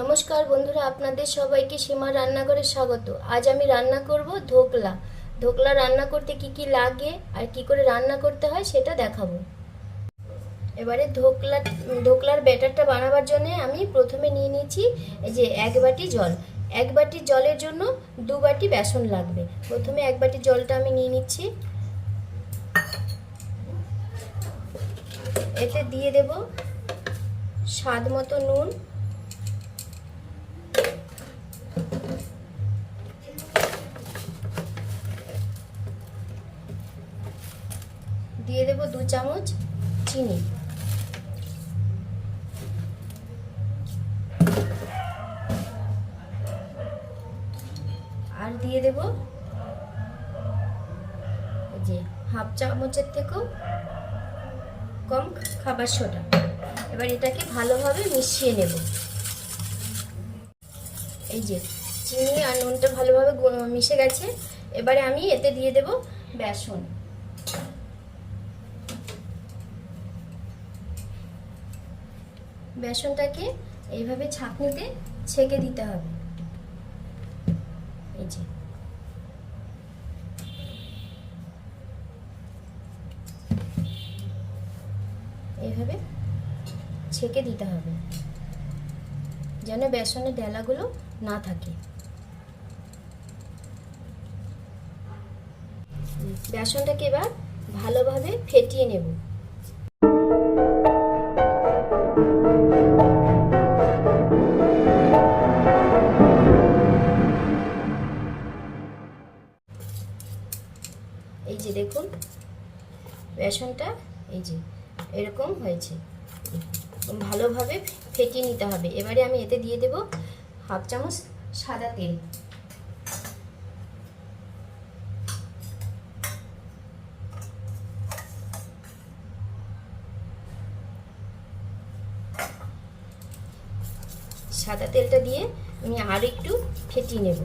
নমস্কার বন্ধুরা, আপনাদের সবাইকে সীমা রান্নাঘরে স্বাগত। আজ আমি রান্না করব ধোকলা। ধোকলা রান্না করতে কি কি লাগে আর কি করে রান্না করতে হয় সেটা দেখাবো। এবারে ধোকলা, ধোকলার ব্যাটারটা বানাবার জন্য আমি প্রথমে নিয়ে নিয়েছি যে এক বাটি জল। এক বাটি জলের জন্য দু বাটি বেসন লাগবে। প্রথমে এক বাটি জলটা আমি নিয়ে নিচ্ছি। এতে দিয়ে দেব স্বাদ মতো নুন। চামচ চিনি। আর দিয়ে দেব যে হাফ চামচের থেকেও কম খাবার সোডা। এবার এটাকে ভালোভাবে মিশিয়ে নেব। এই যে চিনি আর নুনটা ভালোভাবে মিশে গেছে। এবারে আমি এতে দিয়ে দেব বেসন। বেসনটাকে এইভাবে ছাঁকনিতে ছেঁকে দিতে হবে। এই যে। এইভাবে ছেঁকে দিতে হবে, যেন বেসনের ডেলাগুলো না থাকে। বেসনটাকে এবার ভালোভাবে ফেটিয়ে নেব। বেসনটা, এই যে, এরকম হয়েছে। ভালোভাবে ফেটিয়ে নিতে হবে। এবারে আমি এতে দিয়ে দেব হাফ চামচ সাদা তেল। সাদা তেলটা দিয়ে আমি আর একটু ফেটিয়ে নেব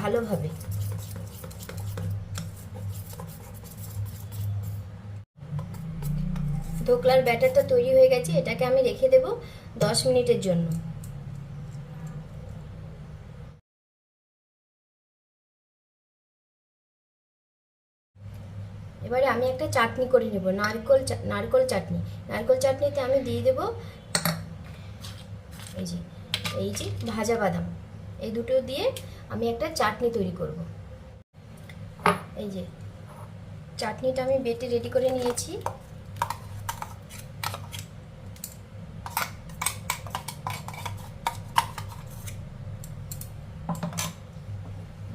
ভালোভাবে। ধোকলার ব্যাটারটা তৈরি হয়ে গেছে, এটাকে আমি রেখে দেব দশ মিনিটের জন্য। এবারে আমি একটা চাটনি করে নেব, নারকল নারকল চাটনি। নারকল চাটনিতে আমি দিয়ে দেব এই যে এই যে ভাজা বাদাম। এই দুটো দিয়ে আমি একটা চাটনি তৈরি করব। এই যে, চাটনিটা আমি বেটে রেডি করে নিয়েছি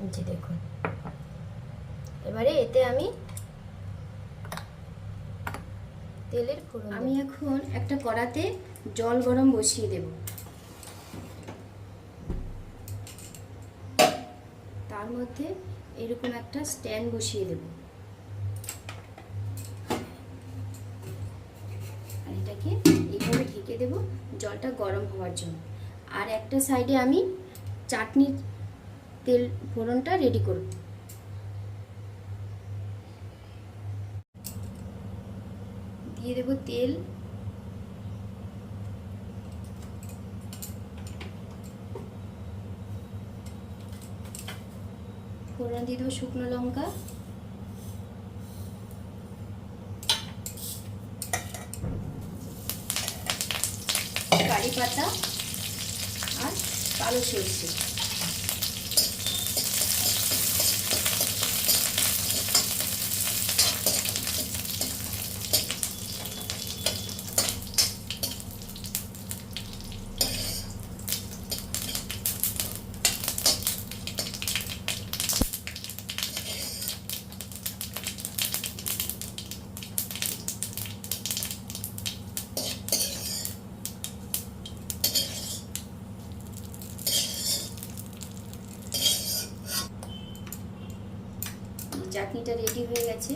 এই যে দেখুন এবারে এতে আমি তেলের ফোড়ন আমি এখন একটা কড়াতে জল গরম বসিয়ে দেব। তার মধ্যে এরকম একটা স্ট্যান্ড বসিয়ে দেব। আর এটাকে এইভাবে ঢেকে দেব জলটা গরম হওয়ার জন্য। আর একটা সাইডে আমি চাটনির তেল ফোড়নটা রেডি করব। দিয়ে দেব তেল ফোড়ন দিয়ে দেবো শুকনো লঙ্কা। কারি পাতা আর কালো সরষে। চাটনিটা রেডি হয়ে গেছে।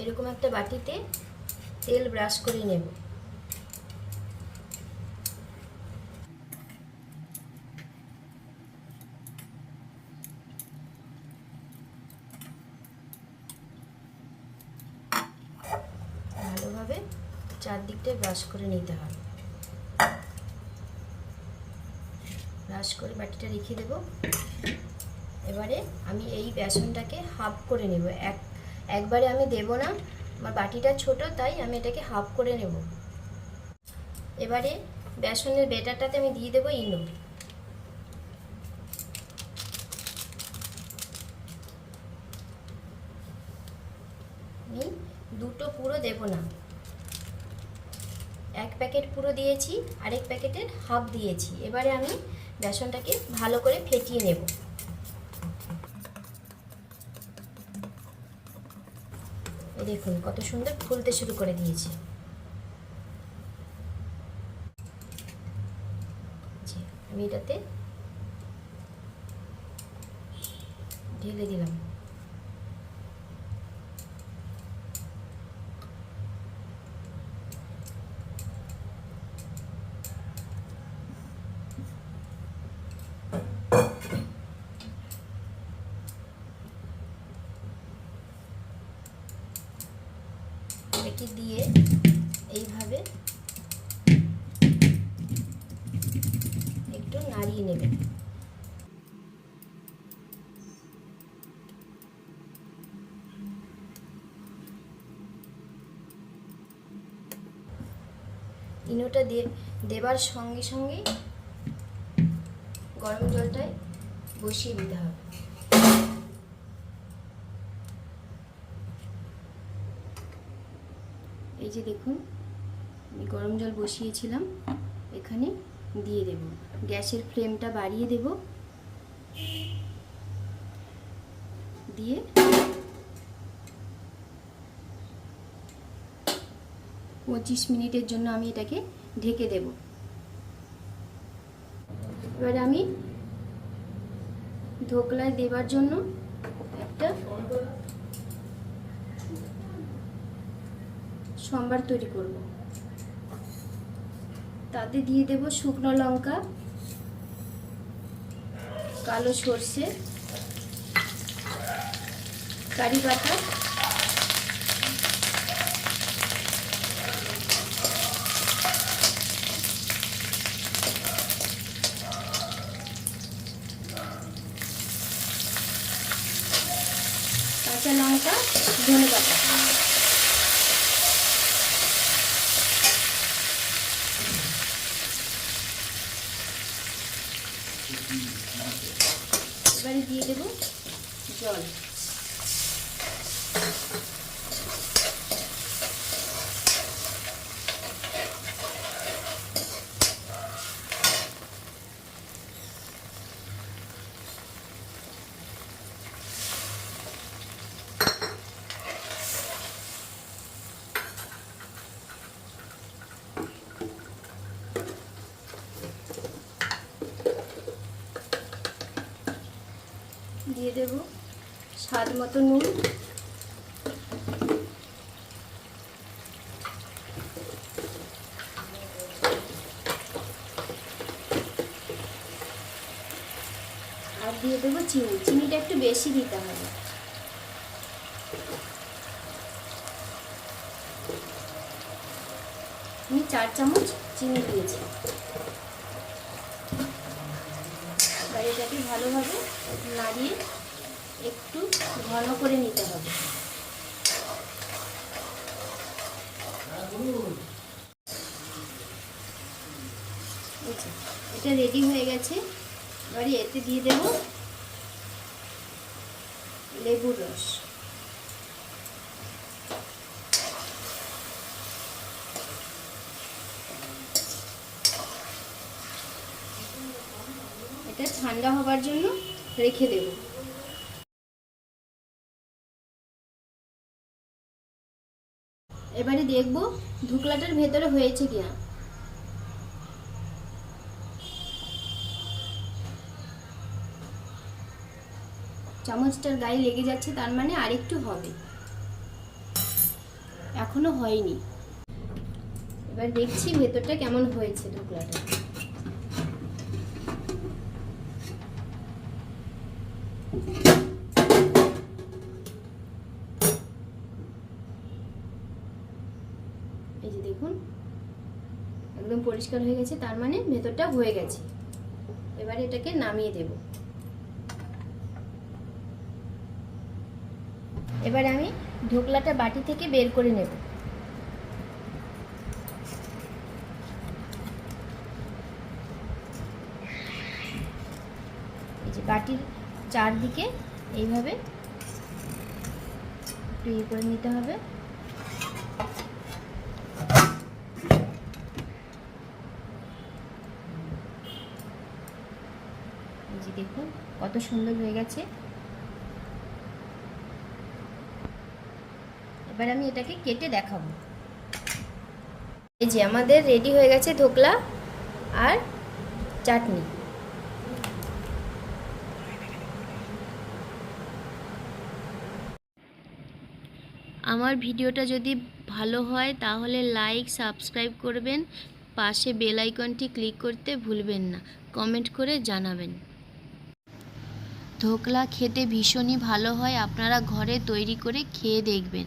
এরকম একটা বাটিতে তেল ব্রাশ করে নেব। চারদিকটা ব্রাশ করে নিতে হবে। ব্রাশ করে বাটিটা রেখে দেব। এবারে আমি এই বেসনটাকে হাফ করে নেব। এক, একবারে আমি দেব না, আমার বাটিটা ছোট, তাই আমি এটাকে হাফ করে নেব। এবারে বেসনের বেটারটাতে আমি দিয়ে দেবো ইনো। আমি দুটো পুরো দেব না। প্যাকেট পুরো দিয়েছি, আরেক প্যাকেটের হাফ দিয়েছি। এবারে আমি বেসনটাকে ভালো করে ফেটিয়ে নেব। দেখুন, কত সুন্দর ফুলতে শুরু করে দিয়েছে। আমি এটাতে ঢেলে দিলাম এটাকে দিয়ে এইভাবে একটু নাড়িয়ে নেবেন ইনোটা দেবার সঙ্গে সঙ্গেই গরম জলটায় বসিয়ে দিতে হবে। এই যে দেখুন গরম জল বসিয়েছিলাম, এখানে দিয়ে দেব। গ্যাসের ফ্লেমটা বাড়িয়ে দেব। দিয়ে পঁচিশ মিনিটের জন্য আমি এটাকে ঢেকে দেব। এবারে আমি ধোকলায় দেবার জন্য একটা সম্বার তৈরি করব। তাতে দিয়ে দেব শুকনো লঙ্কা কালো সর্ষে কারি পাতা কাঁচা লঙ্কা ধনে পাতা এবারে দিয়ে দেব জল দিয়ে দেব। স্বাদ মতো নুন। আর দিয়ে দেবো চিনি। চিনিটা একটু বেশি দিতে হবে। আমি চার চামচ চিনি দিয়েছি। এটাকে ভালোভাবে নাড়িয়ে একটু ঘন করে নিতে হবে। এটা রেডি হয়ে গেছে। এবারে এতে দিয়ে দেব লেবুর রস। এটা ঠান্ডা হবার জন্য রেখে দেব। এবারে দেখব ঢুকলাটার ভেতরে হয়েছে কিনা। চামচটার গায়ে লেগে যাচ্ছে, তার মানে আরেকটু হবে। এখনও হয়নি। এবার দেখছি ভেতরটা কেমন হয়েছে ধুকলাটা। দেখুন। একদম পরিষ্কার হয়ে গেছে, তার মানে ভেতরটা হয়ে গেছে। এবারে এটাকে নামিয়ে দেব। এবার আমি ঢোকলাটা বাটি থেকে বের করে নেব। এই যে বাটির চারদিকে এইভাবে একটু করে নিতে হবে। এই দেখুন, কত সুন্দর হয়ে গেছে। এবার আমি এটাকে কেটে দেখাবো। এই যে আমাদের রেডি হয়ে গেছে ধোকলা আর চাটনি। আমার ভিডিওটা যদি ভালো হয়, তাহলে লাইক সাবস্ক্রাইব করবেন। পাশে বেল আইকনটি ক্লিক করতে ভুলবেন না। কমেন্ট করে জানাবেন। ধোকলা খেতে ভীষণই ভালো হয়। আপনারা ঘরে তৈরি করে খেয়ে দেখবেন।